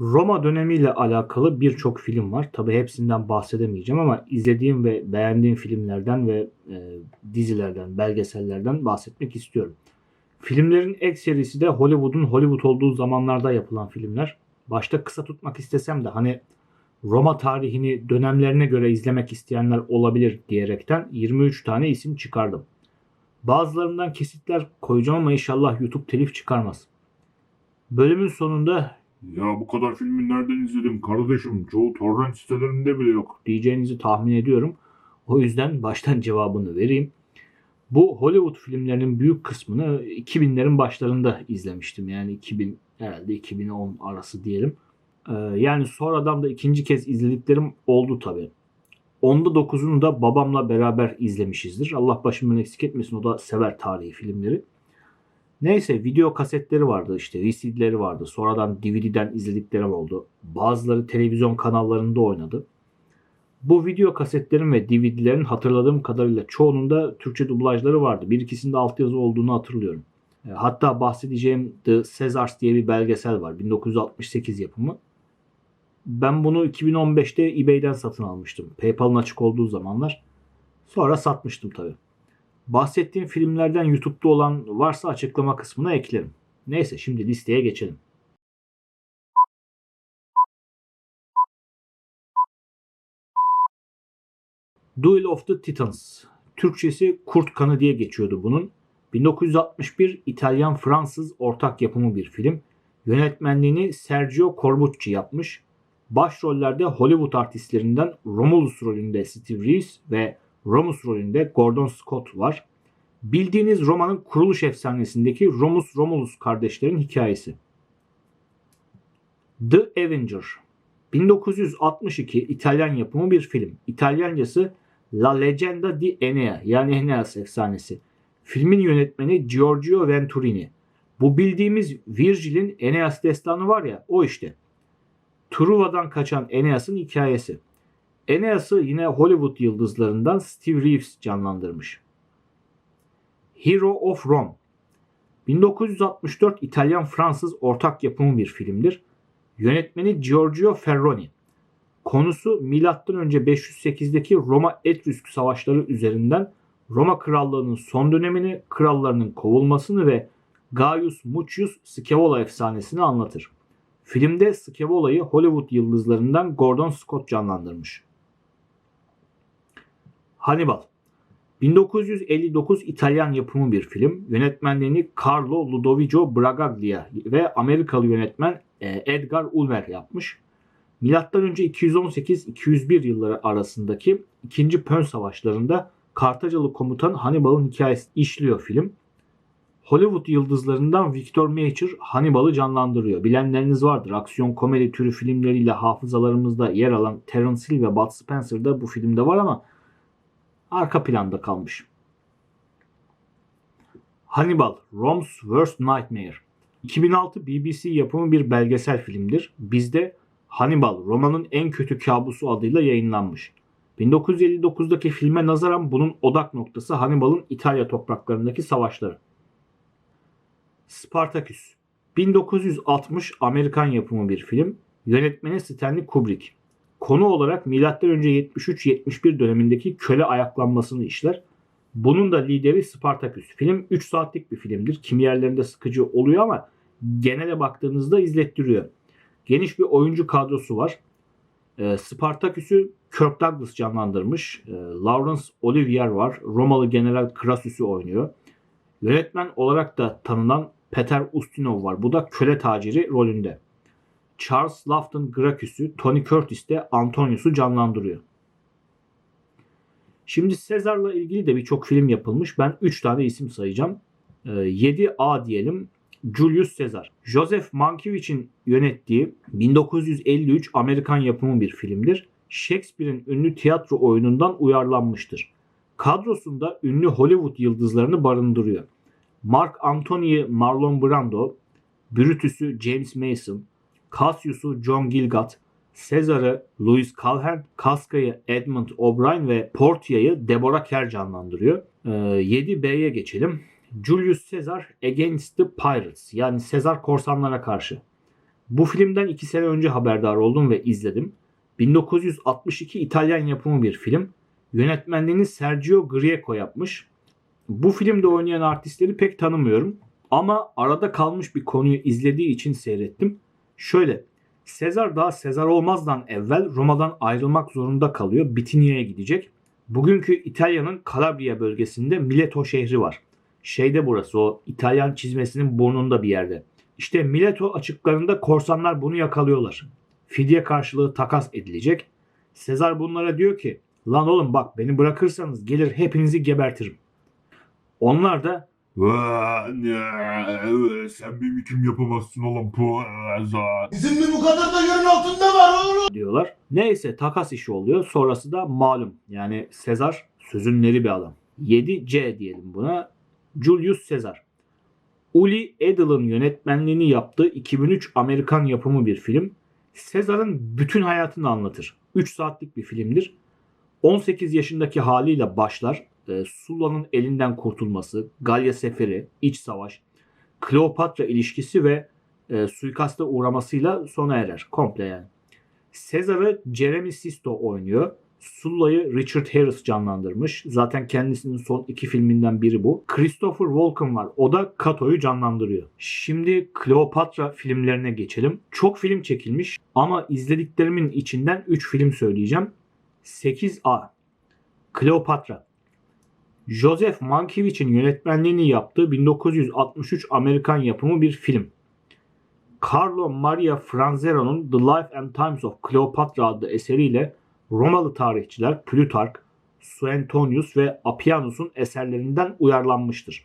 Roma dönemiyle alakalı birçok film var. Tabi hepsinden bahsedemeyeceğim ama izlediğim ve beğendiğim filmlerden ve e, dizilerden, belgesellerden bahsetmek istiyorum. Filmlerin ek serisi de Hollywood'un Hollywood olduğu zamanlarda yapılan filmler. Başta kısa tutmak istesem de hani Roma tarihini dönemlerine göre izlemek isteyenler olabilir diyerekten 23 tane isim çıkardım. Bazılarından kesitler koyacağım ama inşallah YouTube telif çıkarmaz. Bölümün sonunda Ya bu kadar filmi nereden izledin kardeşim? Çoğu torrent sitelerinde bile yok. diyeceğinizi tahmin ediyorum. O yüzden baştan cevabını vereyim. Bu Hollywood filmlerinin büyük kısmını 2000'lerin başlarında izlemiştim. Yani 2000 herhalde 2010 arası diyelim. Ee, yani sonradan da ikinci kez izlediklerim oldu tabii. Onda 9'unu da babamla beraber izlemişizdir. Allah başımdan eksik etmesin o da sever tarihi filmleri. Neyse video kasetleri vardı işte VCD'leri vardı. Sonradan DVD'den izlediklerim oldu. Bazıları televizyon kanallarında oynadı. Bu video kasetlerin ve DVD'lerin hatırladığım kadarıyla çoğunun da Türkçe dublajları vardı. Bir ikisinde altyazı olduğunu hatırlıyorum. E, Hatta bahsedeceğim The Caesars diye bir belgesel var. 1968 yapımı. Ben bunu 2015'te eBay'den satın almıştım. PayPal'ın açık olduğu zamanlar. Sonra satmıştım tabii. Bahsettiğim filmlerden YouTube'da olan varsa açıklama kısmına eklerim. Neyse şimdi listeye geçelim. Duel of the Titans. Türkçesi Kurt Kanı diye geçiyordu bunun. 1961 İtalyan-Fransız ortak yapımı bir film. Yönetmenliğini Sergio Corbucci yapmış. Başrollerde Hollywood artistlerinden Romulus rolünde Steve Reeves ve Romus rolünde Gordon Scott var. Bildiğiniz romanın kuruluş efsanesindeki Romus Romulus kardeşlerin hikayesi. The Avenger 1962 İtalyan yapımı bir film. İtalyancası La Leggenda di Enea yani Aeneas efsanesi. Filmin yönetmeni Giorgio Venturini. Bu bildiğimiz Virgil'in Aeneas destanı var ya o işte. Truva'dan kaçan Aeneas'ın hikayesi. Aeneas'ı yine Hollywood yıldızlarından Steve Reeves canlandırmış. Hero of Rome 1964 İtalyan-Fransız ortak yapımı bir filmdir. Yönetmeni Giorgio Ferroni. Konusu M.Ö. 508'deki Roma Etrüsk savaşları üzerinden Roma Krallığı'nın son dönemini, krallarının kovulmasını ve Gaius Mucius Scaevola efsanesini anlatır. Filmde Scaevola'yı Hollywood yıldızlarından Gordon Scott canlandırmış. Hannibal 1959 İtalyan yapımı bir film. Yönetmenliğini Carlo Ludovico Bragaglia ve Amerikalı yönetmen e, Edgar Ulmer yapmış. Milattan önce 218-201 yılları arasındaki 2. Pön Savaşları'nda Kartacalı komutan Hannibal'ın hikayesi işliyor film. Hollywood yıldızlarından Victor Mature Hannibal'ı canlandırıyor. Bilenleriniz vardır. Aksiyon komedi türü filmleriyle hafızalarımızda yer alan Terence Hill ve Bud Spencer da bu filmde var ama arka planda kalmış. Hannibal, Rome's Worst Nightmare. 2006 BBC yapımı bir belgesel filmdir. Bizde Hannibal, Roma'nın en kötü kabusu adıyla yayınlanmış. 1959'daki filme nazaran bunun odak noktası Hannibal'ın İtalya topraklarındaki savaşları. Spartacus 1960 Amerikan yapımı bir film. Yönetmeni Stanley Kubrick. Konu olarak M.Ö. 73-71 dönemindeki köle ayaklanmasını işler. Bunun da lideri Spartacus. Film 3 saatlik bir filmdir. Kimi yerlerinde sıkıcı oluyor ama genele baktığınızda izlettiriyor. Geniş bir oyuncu kadrosu var. E, Spartacus'u Kirk Douglas canlandırmış. E, Laurence Olivier var. Romalı General Crassus'u oynuyor. Yönetmen olarak da tanınan Peter Ustinov var. Bu da köle taciri rolünde. Charles Lafton Gracchus'u, Tony Curtis de Antonius'u canlandırıyor. Şimdi Sezar'la ilgili de birçok film yapılmış. Ben 3 tane isim sayacağım. Ee, 7A diyelim. Julius Caesar. Joseph Mankiewicz'in yönettiği 1953 Amerikan yapımı bir filmdir. Shakespeare'in ünlü tiyatro oyunundan uyarlanmıştır. Kadrosunda ünlü Hollywood yıldızlarını barındırıyor. Mark Antony'yi Marlon Brando, Brutus'u James Mason, Cassius'u John Gilgat, Caesar'ı Louis Calhern, Casca'yı Edmund O'Brien ve Portia'yı Deborah Kerr canlandırıyor. Ee, 7B'ye geçelim. Julius Caesar Against the Pirates yani Sezar korsanlara karşı. Bu filmden 2 sene önce haberdar oldum ve izledim. 1962 İtalyan yapımı bir film. Yönetmenliğini Sergio Greco yapmış. Bu filmde oynayan artistleri pek tanımıyorum. Ama arada kalmış bir konuyu izlediği için seyrettim. Şöyle, Sezar daha Sezar olmazdan evvel Roma'dan ayrılmak zorunda kalıyor. Bitinia'ya gidecek. Bugünkü İtalya'nın Calabria bölgesinde Mileto şehri var. Şeyde burası o İtalyan çizmesinin burnunda bir yerde. İşte Mileto açıklarında korsanlar bunu yakalıyorlar. Fidye karşılığı takas edilecek. Sezar bunlara diyor ki lan oğlum bak beni bırakırsanız gelir hepinizi gebertirim. Onlar da Sen benim kim yapamazsın oğlum. Bizim mi bu kadar da yerin altında var oğlum? diyorlar. Neyse takas işi oluyor. Sonrası da malum. Yani Sezar sözün neri bir adam. 7C diyelim buna. Julius Caesar. Uli Edel'ın yönetmenliğini yaptığı 2003 Amerikan yapımı bir film. Sezar'ın bütün hayatını anlatır. 3 saatlik bir filmdir. 18 yaşındaki haliyle başlar. Ee, Sulla'nın elinden kurtulması, Galya seferi, iç savaş, Kleopatra ilişkisi ve e, suikasta uğramasıyla sona erer. Komple yani. Sezar'ı Jeremy Sisto oynuyor. Sulla'yı Richard Harris canlandırmış. Zaten kendisinin son iki filminden biri bu. Christopher Walken var. O da Kato'yu canlandırıyor. Şimdi Kleopatra filmlerine geçelim. Çok film çekilmiş ama izlediklerimin içinden 3 film söyleyeceğim. 8A Kleopatra Joseph Mankiewicz'in yönetmenliğini yaptığı 1963 Amerikan yapımı bir film. Carlo Maria Franzero'nun The Life and Times of Cleopatra adlı eseriyle Romalı tarihçiler Plutark, Suetonius ve Appianus'un eserlerinden uyarlanmıştır.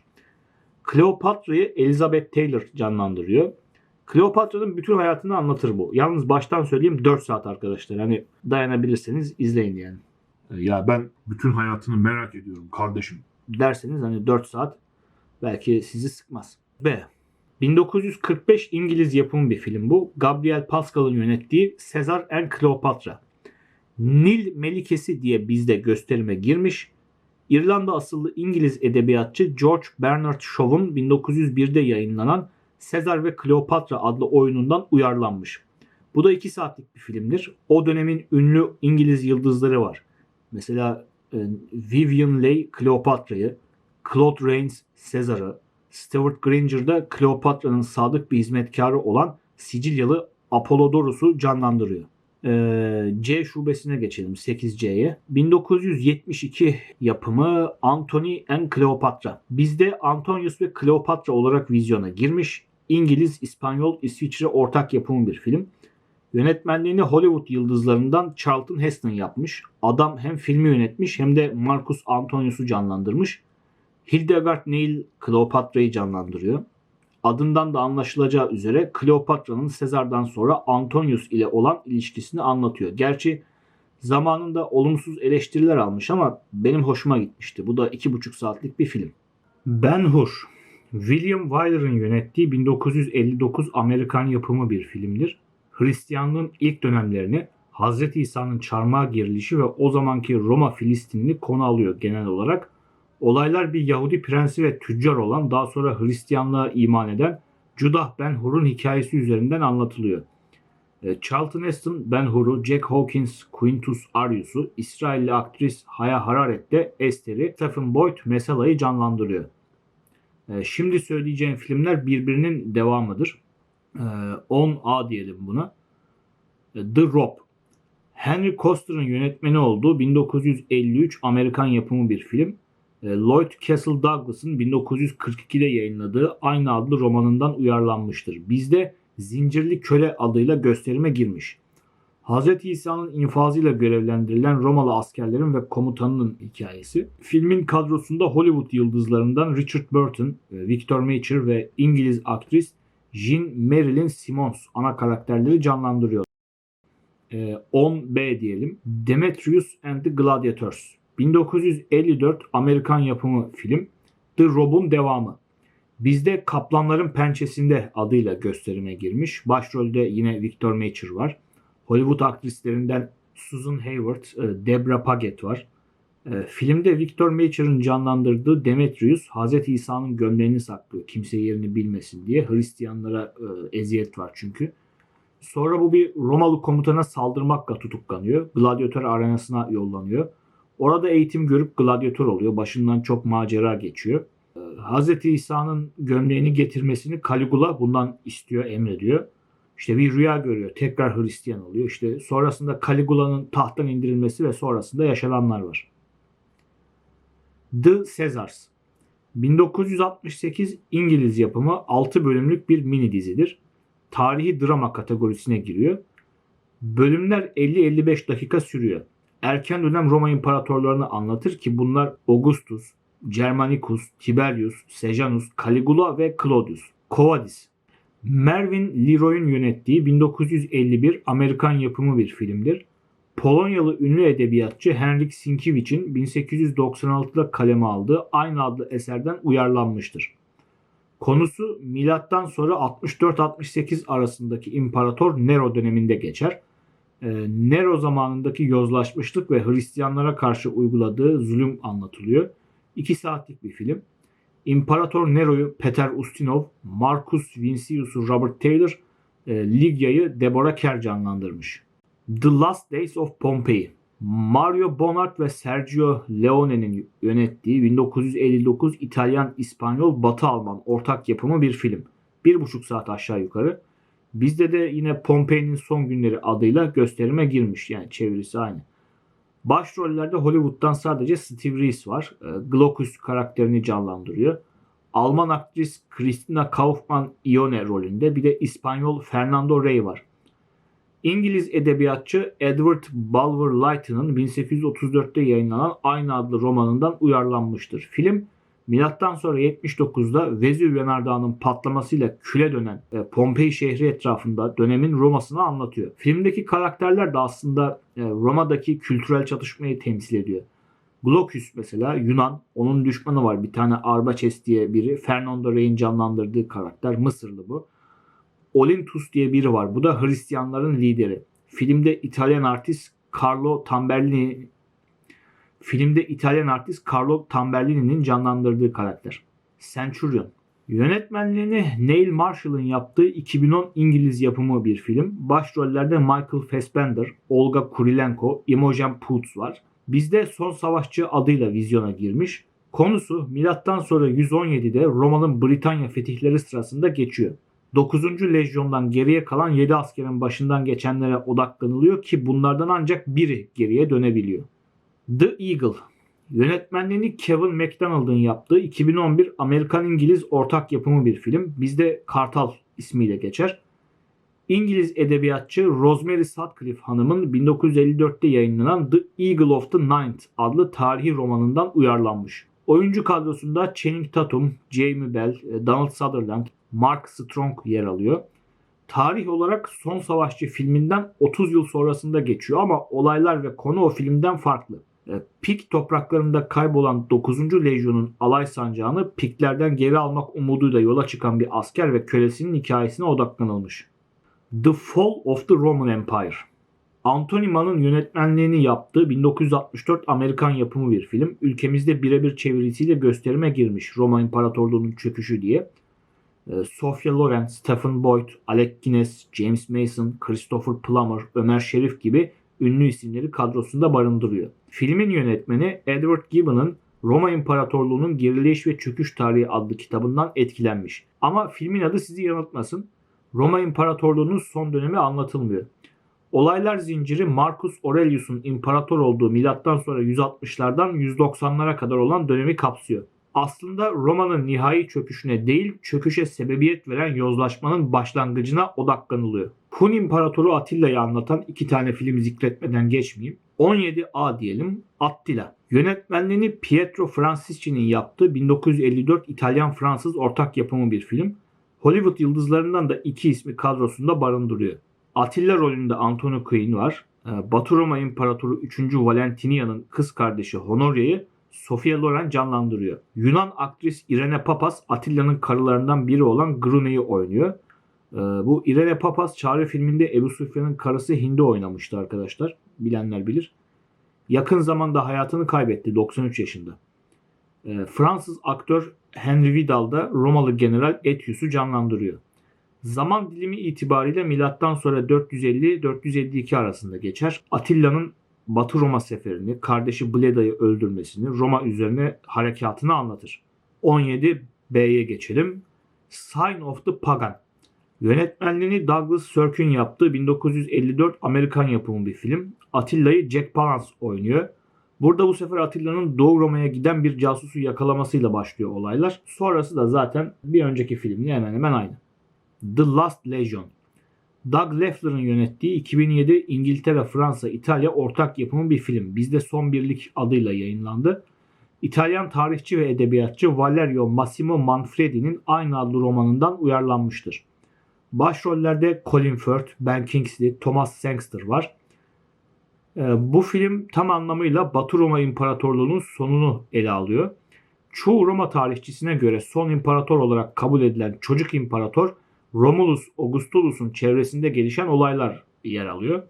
Kleopatra'yı Elizabeth Taylor canlandırıyor. Kleopatra'nın bütün hayatını anlatır bu. Yalnız baştan söyleyeyim 4 saat arkadaşlar. Hani dayanabilirseniz izleyin yani. Ya ben bütün hayatını merak ediyorum kardeşim. Derseniz hani 4 saat belki sizi sıkmaz. B. 1945 İngiliz yapımı bir film bu. Gabriel Pascal'ın yönettiği Caesar and Cleopatra. Nil Melikesi diye bizde gösterime girmiş. İrlanda asıllı İngiliz edebiyatçı George Bernard Shaw'un 1901'de yayınlanan Caesar ve Kleopatra adlı oyunundan uyarlanmış. Bu da 2 saatlik bir filmdir. O dönemin ünlü İngiliz yıldızları var. Mesela e, Vivian Leigh Kleopatra'yı, Claude Rains Caesar'ı, Stuart Granger da Kleopatra'nın sadık bir hizmetkarı olan Sicilyalı Apollodorus'u canlandırıyor. Ee, C şubesine geçelim 8C'ye. 1972 yapımı Antony and Cleopatra. Bizde Antonius ve Kleopatra olarak vizyona girmiş. İngiliz, İspanyol, İsviçre ortak yapımı bir film. Yönetmenliğini Hollywood yıldızlarından Charlton Heston yapmış. Adam hem filmi yönetmiş hem de Marcus Antonius'u canlandırmış. Hildegard Neil Kleopatra'yı canlandırıyor. Adından da anlaşılacağı üzere Kleopatra'nın Sezar'dan sonra Antonius ile olan ilişkisini anlatıyor. Gerçi zamanında olumsuz eleştiriler almış ama benim hoşuma gitmişti. Bu da iki buçuk saatlik bir film. Ben Hur. William Wyler'ın yönettiği 1959 Amerikan yapımı bir filmdir. Hristiyanlığın ilk dönemlerini Hz. İsa'nın çarmıha gerilişi ve o zamanki Roma Filistinli konu alıyor genel olarak. Olaylar bir Yahudi prensi ve tüccar olan daha sonra Hristiyanlığa iman eden Judah Ben Hur'un hikayesi üzerinden anlatılıyor. E, Charlton Heston Ben Hur'u, Jack Hawkins Quintus Arius'u, İsrailli aktris Haya Hararet de Esther'i, Stephen Boyd Mesala'yı canlandırıyor. E, Şimdi söyleyeceğim filmler birbirinin devamıdır. E, 10A diyelim buna. E, The Rope. Henry Koster'ın yönetmeni olduğu 1953 Amerikan yapımı bir film. E, Lloyd Castle Douglas'ın 1942'de yayınladığı aynı adlı romanından uyarlanmıştır. Bizde Zincirli Köle adıyla gösterime girmiş. Hz. İsa'nın infazıyla görevlendirilen Romalı askerlerin ve komutanının hikayesi. Filmin kadrosunda Hollywood yıldızlarından Richard Burton, e, Victor Mature ve İngiliz aktris Jean Marilyn Simons ana karakterleri canlandırıyor. E, 10B diyelim. Demetrius and the Gladiators. 1954 Amerikan yapımı film The Rob'un devamı. Bizde Kaplanların Pençesinde adıyla gösterime girmiş. Başrolde yine Victor Mature var. Hollywood aktrislerinden Susan Hayward, e, Debra Paget var. E, Filmde Victor Mature'ın canlandırdığı Demetrius, Hz. İsa'nın gömleğini saklıyor. Kimse yerini bilmesin diye. Hristiyanlara e, eziyet var çünkü. Sonra bu bir Romalı komutana saldırmakla tutuklanıyor. Gladyatör arenasına yollanıyor. Orada eğitim görüp gladyatör oluyor. Başından çok macera geçiyor. Ee, Hz. İsa'nın gömleğini getirmesini Caligula bundan istiyor, emrediyor. İşte bir rüya görüyor. Tekrar Hristiyan oluyor. İşte sonrasında Caligula'nın tahttan indirilmesi ve sonrasında yaşananlar var. The Caesars 1968 İngiliz yapımı 6 bölümlük bir mini dizidir. Tarihi drama kategorisine giriyor. Bölümler 50-55 dakika sürüyor. Erken dönem Roma imparatorlarını anlatır ki bunlar Augustus, Germanicus, Tiberius, Sejanus, Caligula ve Claudius. Covadis. Mervyn Leroy'un yönettiği 1951 Amerikan yapımı bir filmdir. Polonyalı ünlü edebiyatçı Henryk Sienkiewicz'in 1896'da kaleme aldığı aynı adlı eserden uyarlanmıştır. Konusu milattan sonra 64-68 arasındaki İmparator Nero döneminde geçer. Ee, Nero zamanındaki yozlaşmışlık ve Hristiyanlara karşı uyguladığı zulüm anlatılıyor. 2 saatlik bir film. İmparator Nero'yu Peter Ustinov, Marcus Vincius'u Robert Taylor, e, Ligya'yı Deborah Kerr canlandırmış. The Last Days of Pompeii. Mario Bonart ve Sergio Leone'nin yönettiği 1959 İtalyan-İspanyol Batı Alman ortak yapımı bir film. Bir buçuk saat aşağı yukarı. Bizde de yine Pompei'nin son günleri adıyla gösterime girmiş. Yani çevirisi aynı. Başrollerde Hollywood'dan sadece Steve Reeves var. E, Glaucus karakterini canlandırıyor. Alman aktris Christina Kaufmann-Ione rolünde bir de İspanyol Fernando Rey var. İngiliz edebiyatçı Edward Bulwer Lytton'ın 1834'te yayınlanan aynı adlı romanından uyarlanmıştır. Film Milattan sonra 79'da Vezüv Yanardağı'nın patlamasıyla küle dönen e, Pompei şehri etrafında dönemin Roma'sını anlatıyor. Filmdeki karakterler de aslında e, Roma'daki kültürel çatışmayı temsil ediyor. Glaucus mesela Yunan, onun düşmanı var bir tane Arbaces diye biri. Fernando Rey'in canlandırdığı karakter Mısırlı bu. Olintus diye biri var. Bu da Hristiyanların lideri. Filmde İtalyan artist Carlo Tambellini filmde İtalyan artist Carlo Tambellini'nin canlandırdığı karakter. Centurion. Yönetmenliğini Neil Marshall'ın yaptığı 2010 İngiliz yapımı bir film. Başrollerde Michael Fassbender, Olga Kurilenko, Imogen Poots var. Bizde Son Savaşçı adıyla vizyona girmiş. Konusu milattan sonra 117'de Roma'nın Britanya fetihleri sırasında geçiyor. 9. Lejyon'dan geriye kalan 7 askerin başından geçenlere odaklanılıyor ki bunlardan ancak biri geriye dönebiliyor. The Eagle Yönetmenliğini Kevin McDonald'ın yaptığı 2011 Amerikan-İngiliz ortak yapımı bir film. Bizde Kartal ismiyle geçer. İngiliz edebiyatçı Rosemary Sutcliffe Hanım'ın 1954'te yayınlanan The Eagle of the Ninth adlı tarihi romanından uyarlanmış. Oyuncu kadrosunda Channing Tatum, Jamie Bell, Donald Sutherland, Mark Strong yer alıyor. Tarih olarak Son Savaşçı filminden 30 yıl sonrasında geçiyor ama olaylar ve konu o filmden farklı. E, Pik topraklarında kaybolan 9. Lejyon'un alay sancağını Piklerden geri almak umuduyla yola çıkan bir asker ve kölesinin hikayesine odaklanılmış. The Fall of the Roman Empire Anthony Mann'ın yönetmenliğini yaptığı 1964 Amerikan yapımı bir film. Ülkemizde birebir çevirisiyle gösterime girmiş Roma İmparatorluğu'nun çöküşü diye. Ee, Sophia Loren, Stephen Boyd, Alec Guinness, James Mason, Christopher Plummer, Ömer Şerif gibi ünlü isimleri kadrosunda barındırıyor. Filmin yönetmeni Edward Gibbon'ın Roma İmparatorluğu'nun Geriliş ve Çöküş Tarihi adlı kitabından etkilenmiş. Ama filmin adı sizi yanıltmasın. Roma İmparatorluğu'nun son dönemi anlatılmıyor. Olaylar zinciri Marcus Aurelius'un imparator olduğu milattan sonra 160'lardan 190'lara kadar olan dönemi kapsıyor. Aslında Roma'nın nihai çöküşüne değil, çöküşe sebebiyet veren yozlaşmanın başlangıcına odaklanılıyor. Hun İmparatoru Atilla'yı anlatan iki tane film zikretmeden geçmeyeyim. 17A diyelim Attila. Yönetmenliğini Pietro Francisci'nin yaptığı 1954 İtalyan-Fransız ortak yapımı bir film. Hollywood yıldızlarından da iki ismi kadrosunda barındırıyor. Atilla rolünde Antonio Quinn var. Ee, Batı Roma İmparatoru 3. Valentinian'ın kız kardeşi Honoria'yı Sofia Loren canlandırıyor. Yunan aktris Irene Papas Atilla'nın karılarından biri olan Grune'yi oynuyor. Ee, bu Irene Papas Çağrı filminde Ebu Sufyan'ın karısı Hindi oynamıştı arkadaşlar. Bilenler bilir. Yakın zamanda hayatını kaybetti 93 yaşında. Ee, Fransız aktör Henry Vidal da Romalı General Etius'u canlandırıyor. Zaman dilimi itibariyle milattan sonra 450-452 arasında geçer. Atilla'nın Batı Roma seferini, kardeşi Bleda'yı öldürmesini, Roma üzerine harekatını anlatır. 17 B'ye geçelim. Sign of the Pagan. Yönetmenliğini Douglas Sirk'ün yaptığı 1954 Amerikan yapımı bir film. Atilla'yı Jack Palance oynuyor. Burada bu sefer Atilla'nın Doğu Roma'ya giden bir casusu yakalamasıyla başlıyor olaylar. Sonrası da zaten bir önceki filmle hemen hemen aynı. The Last Legion. Doug Leffler'ın yönettiği 2007 İngiltere, Fransa, İtalya ortak yapımı bir film. Bizde Son Birlik adıyla yayınlandı. İtalyan tarihçi ve edebiyatçı Valerio Massimo Manfredi'nin aynı adlı romanından uyarlanmıştır. Başrollerde Colin Firth, Ben Kingsley, Thomas Sangster var. Ee, Bu film tam anlamıyla Batı Roma İmparatorluğu'nun sonunu ele alıyor. Çoğu Roma tarihçisine göre son imparator olarak kabul edilen çocuk imparator Romulus Augustulus'un çevresinde gelişen olaylar yer alıyor.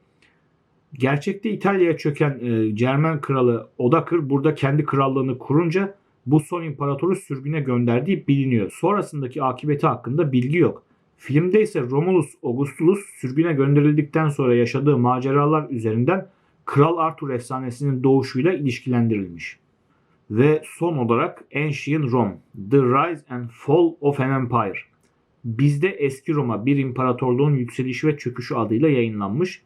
Gerçekte İtalya'ya çöken e, Cermen kralı Odakır burada kendi krallığını kurunca bu son imparatoru sürgüne gönderdiği biliniyor. Sonrasındaki akıbeti hakkında bilgi yok. Filmde ise Romulus Augustulus sürgüne gönderildikten sonra yaşadığı maceralar üzerinden Kral Arthur efsanesinin doğuşuyla ilişkilendirilmiş. Ve son olarak Ancient Rome, The Rise and Fall of an Empire. Bizde Eski Roma bir imparatorluğun yükselişi ve çöküşü adıyla yayınlanmış.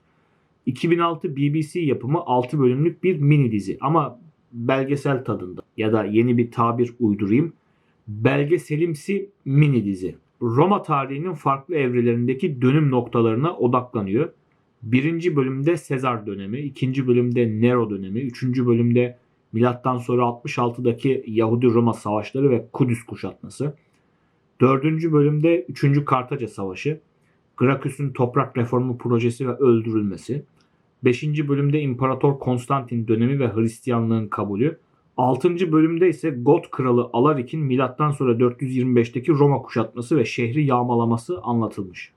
2006 BBC yapımı 6 bölümlük bir mini dizi ama belgesel tadında ya da yeni bir tabir uydurayım. Belgeselimsi mini dizi. Roma tarihinin farklı evrelerindeki dönüm noktalarına odaklanıyor. Birinci bölümde Sezar dönemi, ikinci bölümde Nero dönemi, üçüncü bölümde milattan sonra 66'daki Yahudi-Roma savaşları ve Kudüs kuşatması. Dördüncü bölümde 3. Kartaca Savaşı, Gracchus'un toprak reformu projesi ve öldürülmesi. 5. bölümde İmparator Konstantin dönemi ve Hristiyanlığın kabulü. 6. bölümde ise Got kralı Alarik'in milattan sonra 425'teki Roma kuşatması ve şehri yağmalaması anlatılmış.